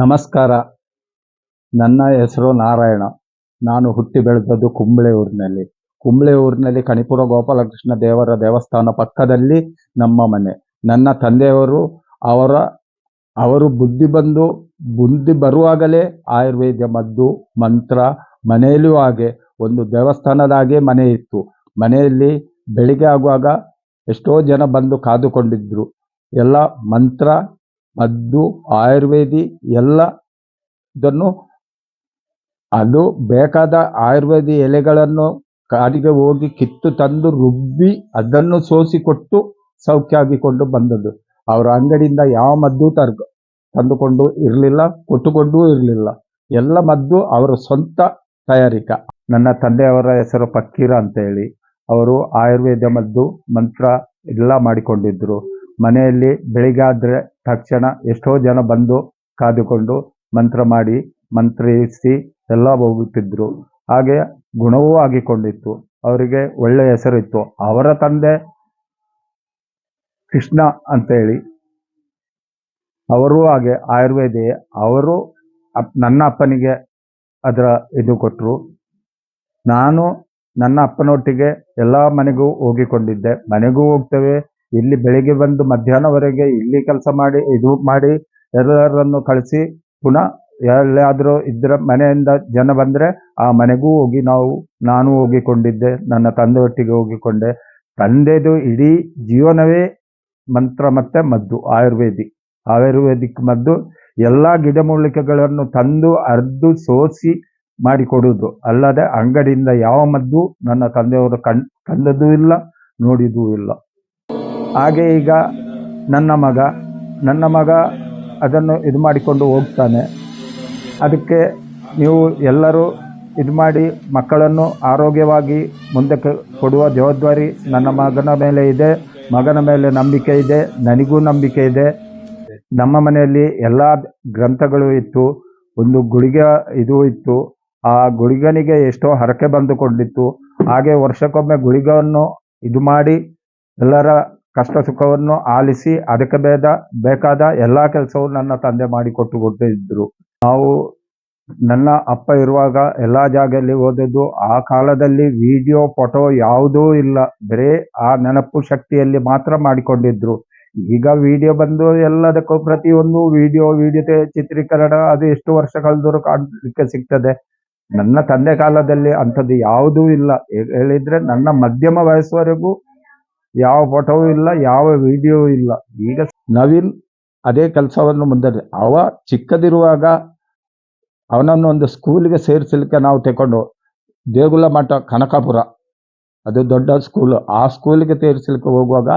ನಮಸ್ಕಾರ. ನನ್ನ ಹೆಸರು ನಾರಾಯಣ. ನಾನು ಹುಟ್ಟಿ ಬೆಳೆದದ್ದು ಕುಂಬಳೆ ಊರಿನಲ್ಲಿ ಕುಂಬಳೆ ಊರಿನಲ್ಲಿ ಕಣಿಪುರ ಗೋಪಾಲಕೃಷ್ಣ ದೇವರ ದೇವಸ್ಥಾನ ಪಕ್ಕದಲ್ಲಿ ನಮ್ಮ ಮನೆ. ನನ್ನ ತಂದೆಯವರು ಅವರ, ಅವರು ಬುದ್ಧಿ ಬಂದು, ಬುದ್ಧಿ ಬರುವಾಗಲೇ ಆಯುರ್ವೇದ ಮದ್ದು, ಮಂತ್ರ, ಮನೆಯಲ್ಲೂ ಹಾಗೆ ಒಂದು ದೇವಸ್ಥಾನದ ಹಾಗೆ ಮನೆ ಇತ್ತು. ಮನೆಯಲ್ಲಿ ಬೆಳಿಗ್ಗೆ ಆಗುವಾಗ ಎಷ್ಟೋ ಜನ ಬಂದು ಕಾದುಕೊಂಡಿದ್ದರು ಎಲ್ಲ ಮಂತ್ರ ಮದ್ದು, ಆಯುರ್ವೇದಿ, ಎಲ್ಲ ಇದನ್ನು ಅದು ಬೇಕಾದ ಆಯುರ್ವೇದಿ ಎಲೆಗಳನ್ನು ಕಾಡಿಗೆ ಹೋಗಿ ಕಿತ್ತು ತಂದು ರುಬ್ಬಿ ಅದನ್ನು ಸೋಸಿಕೊಟ್ಟು ಸೌಖ್ಯ ಆಗಿಕೊಂಡು ಬಂದದ್ದು. ಅವರ ಅಂಗಡಿಯಿಂದ ಯಾವ ಮದ್ದು ತರ್ ತಂದುಕೊಂಡು ಇರಲಿಲ್ಲ, ಕೊಟ್ಟುಕೊಂಡೂ ಇರಲಿಲ್ಲ. ಎಲ್ಲ ಮದ್ದು ಅವರ ಸ್ವಂತ ತಯಾರಿಕ. ನನ್ನ ತಂದೆಯವರ ಹೆಸರು ಫಕ್ಕೀರ ಅಂತ ಹೇಳಿ ಅವರು ಆಯುರ್ವೇದ ಮದ್ದು, ಮಂತ್ರ ಎಲ್ಲ ಮಾಡಿಕೊಂಡಿದ್ರು. ಮನೆಯಲ್ಲಿ ಬೆಳಿಗ್ಗೆ ಆದರೆ ತಕ್ಷಣ ಎಷ್ಟೋ ಜನ ಬಂದು ಕಾದುಕೊಂಡು ಮಂತ್ರ ಮಾಡಿ, ಮಂತ್ರಿಸಿ ಎಲ್ಲ ಹೋಗುತ್ತಿದ್ದರು ಹಾಗೆ ಗುಣವೂ ಆಗಿಕೊಂಡಿತ್ತು. ಅವರಿಗೆ ಒಳ್ಳೆ ಹೆಸರಿತ್ತು. ಅವರ ತಂದೆ ಕೃಷ್ಣ ಅಂತೇಳಿ. ಅವರು ಹಾಗೆ ಆಯುರ್ವೇದಿ ಅವರು ನನ್ನ ಅಪ್ಪನಿಗೆ ಅದರ ಇದು ಕೊಟ್ಟರು ನಾನು ನನ್ನ ಅಪ್ಪನೊಟ್ಟಿಗೆ ಎಲ್ಲ ಮನೆಗೂ ಹೋಗಿಕೊಂಡಿದ್ದೆ. ಮನೆಗೂ ಹೋಗ್ತೇವೆ. ಇಲ್ಲಿ ಬೆಳಿಗ್ಗೆ ಬಂದು ಮಧ್ಯಾಹ್ನವರೆಗೆ ಇಲ್ಲಿ ಕೆಲಸ ಮಾಡಿ, ಇದು ಮಾಡಿ, ಎಲ್ಲರನ್ನು ಕಳಿಸಿ, ಪುನಃ ಎಲ್ಲಾದರೂ ಇದ್ರ ಮನೆಯಿಂದ ಜನ ಬಂದರೆ ಆ ಮನೆಗೂ ಹೋಗಿ ನಾವು, ನಾನು ಹೋಗಿಕೊಂಡಿದ್ದೆ, ನನ್ನ ತಂದೆಯೊಟ್ಟಿಗೆ ಹೋಗಿಕೊಂಡೆ. ತಂದೆದು ಇಡೀ ಜೀವನವೇ ಮಂತ್ರ ಮತ್ತು ಮದ್ದು, ಆಯುರ್ವೇದಿ. ಆಯುರ್ವೇದಿಕ್ ಮದ್ದು, ಎಲ್ಲ ಗಿಡಮೂಲಿಕೆಗಳನ್ನು ತಂದು ಅರ್ದು ಸೋಸಿ ಮಾಡಿಕೊಡುವುದು ಅಲ್ಲದೆ ಅಂಗಡಿಯಿಂದ ಯಾವ ಮದ್ದು ನನ್ನ ತಂದೆಯವರು ಕಣ್ ಕಂಡದೂ ಇಲ್ಲ, ನೋಡಿದೂ ಇಲ್ಲ. ಹಾಗೆ ಈಗ ನನ್ನ ಮಗ ನನ್ನ ಮಗ ಅದನ್ನು ಇದು ಮಾಡಿಕೊಂಡು ಹೋಗ್ತಾನೆ. ಅದಕ್ಕೆ ನೀವು ಎಲ್ಲರೂ ಇದು ಮಾಡಿ ಮಕ್ಕಳನ್ನು ಆರೋಗ್ಯವಾಗಿ ಮುಂದಕ್ಕೆ ಕೊಡುವ ಜವಾಬ್ದಾರಿ ನನ್ನ ಮಗನ ಮೇಲೆ ಇದೆ, ಮಗನ ಮೇಲೆ ನಂಬಿಕೆ ಇದೆ, ನನಗೂ ನಂಬಿಕೆ ಇದೆ. ನಮ್ಮ ಮನೆಯಲ್ಲಿ ಎಲ್ಲ ಗ್ರಂಥಗಳು ಇತ್ತು, ಒಂದು ಗುಳಿಗ ಇದು ಇತ್ತು. ಆ ಗುಳಿಗನಿಗೆ ಎಷ್ಟೋ ಹರಕೆ ಬಂದುಕೊಂಡಿತ್ತು. ಹಾಗೆ ವರ್ಷಕ್ಕೊಮ್ಮೆ ಗುಳಿಗವನ್ನು ಇದು ಮಾಡಿ ಎಲ್ಲರ ಕಷ್ಟ ಸುಖವನ್ನು ಆಲಿಸಿ ಅದಕ್ಕೆ ಬೇದ, ಬೇಕಾದ ಎಲ್ಲ ಕೆಲಸವೂ ನನ್ನ ತಂದೆ ಮಾಡಿಕೊಟ್ಟು ಕೊಟ್ಟಿದ್ದರು ನಾವು ನನ್ನ ಅಪ್ಪ ಇರುವಾಗ ಎಲ್ಲ ಜಾಗದಲ್ಲಿ ಓದಿದ್ದು, ಆ ಕಾಲದಲ್ಲಿ ವಿಡಿಯೋ, ಫೋಟೋ ಯಾವುದೂ ಇಲ್ಲ. ಬರೇ ಆ ನೆನಪು ಶಕ್ತಿಯಲ್ಲಿ ಮಾತ್ರ ಮಾಡಿಕೊಂಡಿದ್ರು. ಈಗ ವಿಡಿಯೋ ಬಂದು ಎಲ್ಲದಕ್ಕೂ ಪ್ರತಿಯೊಂದು ವಿಡಿಯೋ ವಿಡಿಯೋ ಚಿತ್ರೀಕರಣ ಅದು ಎಷ್ಟು ವರ್ಷ ಕಳೆದರೂ ಕಾಣಲಿಕ್ಕೆ ಸಿಗ್ತದೆ. ನನ್ನ ತಂದೆ ಕಾಲದಲ್ಲಿ ಅಂಥದ್ದು ಯಾವುದೂ ಇಲ್ಲ. ಹೇಳಿದ್ರೆ ನನ್ನ ಮಧ್ಯಮ ವಯಸ್ಸುವರೆಗೂ ಯಾವ ಫೋಟೋವೂ ಇಲ್ಲ, ಯಾವ ವಿಡಿಯೋ ಇಲ್ಲ. ಈಗ ನವೀನ್ ಅದೇ ಕೆಲಸವನ್ನು ಮುಂದೆ ಅವ ಚಿಕ್ಕದಿರುವಾಗ ಅವನನ್ನು ಒಂದು ಸ್ಕೂಲಿಗೆ ಸೇರಿಸಲಿಕ್ಕೆ ನಾವು ತಗೊಂಡು ದೇಗುಲ ಮಠ ಕನಕಾಪುರ, ಅದು ದೊಡ್ಡ ಸ್ಕೂಲ್. ಆ ಸ್ಕೂಲಿಗೆ ಸೇರಿಸಲಿಕ್ಕೆ ಹೋಗುವಾಗ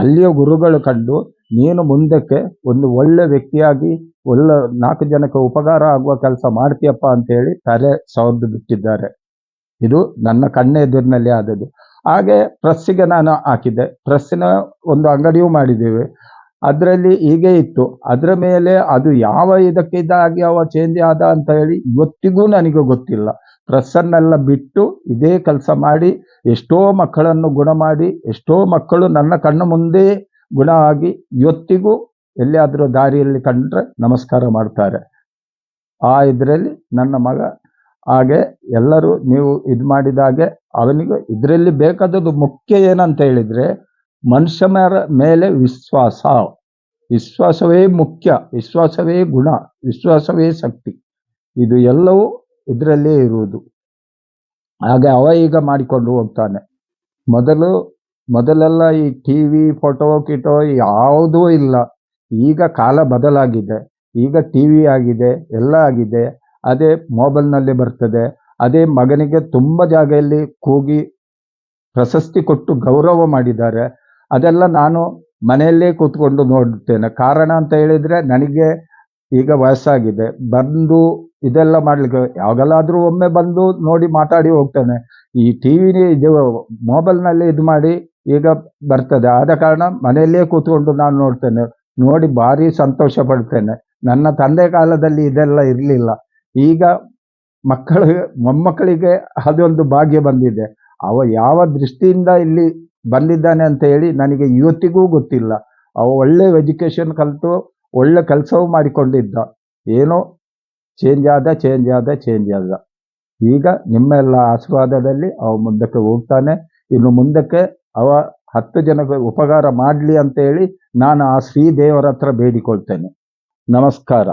ಅಲ್ಲಿಯ ಗುರುಗಳು ಕಂಡು, ನೀನು ಮುಂದಕ್ಕೆ ಒಂದು ಒಳ್ಳೆ ವ್ಯಕ್ತಿಯಾಗಿ, ಒಳ್ಳೆ ನಾಲ್ಕು ಜನಕ್ಕೆ ಉಪಕಾರ ಆಗುವ ಕೆಲಸ ಮಾಡ್ತೀಯಪ್ಪ ಅಂತೇಳಿ ತಲೆ ಸವರ್ದು ಬಿಟ್ಟಿದ್ದಾರೆ. ಇದು ನನ್ನ ಕಣ್ಣೆದುರಿನಲ್ಲಿ ಆದದ್ದು. ಹಾಗೆ ಪ್ರೆಸ್ಸಿಗೆ ನಾನು ಹಾಕಿದ್ದೆ. ಪ್ರೆಸ್ಸಿನ ಒಂದು ಅಂಗಡಿಯೂ ಮಾಡಿದ್ದೇವೆ. ಅದರಲ್ಲಿ ಹೀಗೆ ಇತ್ತು. ಅದರ ಮೇಲೆ ಅದು ಯಾವ ಇದಕ್ಕೆ ಇದಾಗಿ ಅವ ಚೇಂಜ್ ಆದ ಅಂತ ಹೇಳಿ ಇವತ್ತಿಗೂ ನನಗೆ ಗೊತ್ತಿಲ್ಲ. ಪ್ರೆಸ್ಸನ್ನೆಲ್ಲ ಬಿಟ್ಟು ಇದೇ ಕೆಲಸ ಮಾಡಿ, ಎಷ್ಟೋ ಮಕ್ಕಳನ್ನು ಗುಣ ಮಾಡಿ, ಎಷ್ಟೋ ಮಕ್ಕಳು ನನ್ನ ಕಣ್ಣು ಮುಂದೆ ಗುಣ ಆಗಿ ಇವತ್ತಿಗೂ ಎಲ್ಲಿಯಾದರೂ ದಾರಿಯಲ್ಲಿ ಕಂಡ್ರೆ ನಮಸ್ಕಾರ ಮಾಡ್ತಾರೆ. ಆ ಇದರಲ್ಲಿ ನನ್ನ ಮಗ ಹಾಗೆ ಎಲ್ಲರೂ ನೀವು ಇದು ಮಾಡಿದಾಗೆ ಅವನಿಗೆ ಇದರಲ್ಲಿ ಬೇಕಾದದ್ದು ಮುಖ್ಯ ಏನಂತ ಹೇಳಿದ್ರೆ ಮನುಷ್ಯರ ಮೇಲೆ ವಿಶ್ವಾಸ. ವಿಶ್ವಾಸವೇ ಮುಖ್ಯ, ವಿಶ್ವಾಸವೇ ಗುಣ, ವಿಶ್ವಾಸವೇ ಶಕ್ತಿ. ಇದು ಎಲ್ಲವೂ ಇದರಲ್ಲೇ ಇರುವುದು. ಹಾಗೆ ಅವ ಈಗ ಮಾಡಿಕೊಂಡು ಹೋಗ್ತಾನೆ. ಮೊದಲು, ಮೊದಲೆಲ್ಲ ಈ ಟಿ ವಿ ಫೋಟೋ ಕಿಟೋ ಯಾವುದೂ ಇಲ್ಲ. ಈಗ ಕಾಲ ಬದಲಾಗಿದೆ. ಈಗ ಟಿ ವಿ ಆಗಿದೆ, ಎಲ್ಲ ಆಗಿದೆ. ಅದೇ ಮೊಬೈಲ್ನಲ್ಲಿ ಬರ್ತದೆ, ಅದೇ ಮಗನಿಗೆ ತುಂಬ ಜಾಗೆಯಲ್ಲಿ ಕೂಗಿ ಪ್ರಶಸ್ತಿ ಕೊಟ್ಟು ಗೌರವ ಮಾಡಿದ್ದಾರೆ. ಅದೆಲ್ಲ ನಾನು ಮನೆಯಲ್ಲೇ ಕೂತ್ಕೊಂಡು ನೋಡುತ್ತೇನೆ. ಕಾರಣ ಅಂತ ಹೇಳಿದರೆ ನನಗೆ ಈಗ ವಯಸ್ಸಾಗಿದೆ. ಬಂದು ಇದೆಲ್ಲ ಮಾಡಲಿಕ್ಕೆ ಯಾವಾಗಲಾದರೂ ಒಮ್ಮೆ ಬಂದು ನೋಡಿ ಮಾತಾಡಿ ಹೋಗ್ತೇನೆ. ಈ ಟಿ ವಿ ಇದು ಮೊಬೈಲ್ನಲ್ಲಿ ಇದು ಮಾಡಿ ಈಗ ಬರ್ತದೆ. ಆದ ಕಾರಣ ಮನೆಯಲ್ಲೇ ಕೂತ್ಕೊಂಡು ನಾನು ನೋಡ್ತೇನೆ. ನೋಡಿ ಭಾರಿ ಸಂತೋಷ ಪಡ್ತೇನೆ. ನನ್ನ ತಂದೆ ಕಾಲದಲ್ಲಿ ಇದೆಲ್ಲ ಇರಲಿಲ್ಲ. ಈಗ ಮಕ್ಕಳಿಗೆ ಮೊಮ್ಮಕ್ಕಳಿಗೆ ಅದೊಂದು ಭಾಗ್ಯ ಬಂದಿದೆ. ಅವ ಯಾವ ದೃಷ್ಟಿಯಿಂದ ಇಲ್ಲಿ ಬಂದಿದ್ದಾನೆ ಅಂತ ಹೇಳಿ ನನಗೆ ಇವತ್ತಿಗೂ ಗೊತ್ತಿಲ್ಲ. ಅವ ಒಳ್ಳೆ ಎಜುಕೇಶನ್ ಕಲಿತು, ಒಳ್ಳೆ ಕೆಲಸವೂ ಮಾಡಿಕೊಂಡಿದ್ದ. ಏನೋ ಚೇಂಜ್ ಆದ ಚೇಂಜ್ ಆದ ಚೇಂಜ್ ಆದ. ಈಗ ನಿಮ್ಮೆಲ್ಲ ಆಶೀರ್ವಾದದಲ್ಲಿ ಅವ ಮುಂದಕ್ಕೆ ಹೋಗ್ತಾನೆ. ಇನ್ನು ಮುಂದಕ್ಕೆ ಅವ ಹತ್ತು ಜನಕ್ಕೆ ಉಪಕಾರ ಮಾಡಲಿ ಅಂತೇಳಿ ನಾನು ಆ ಶ್ರೀ ದೇವರ ಹತ್ರ ಬೇಡಿಕೊಳ್ತೇನೆ. ನಮಸ್ಕಾರ.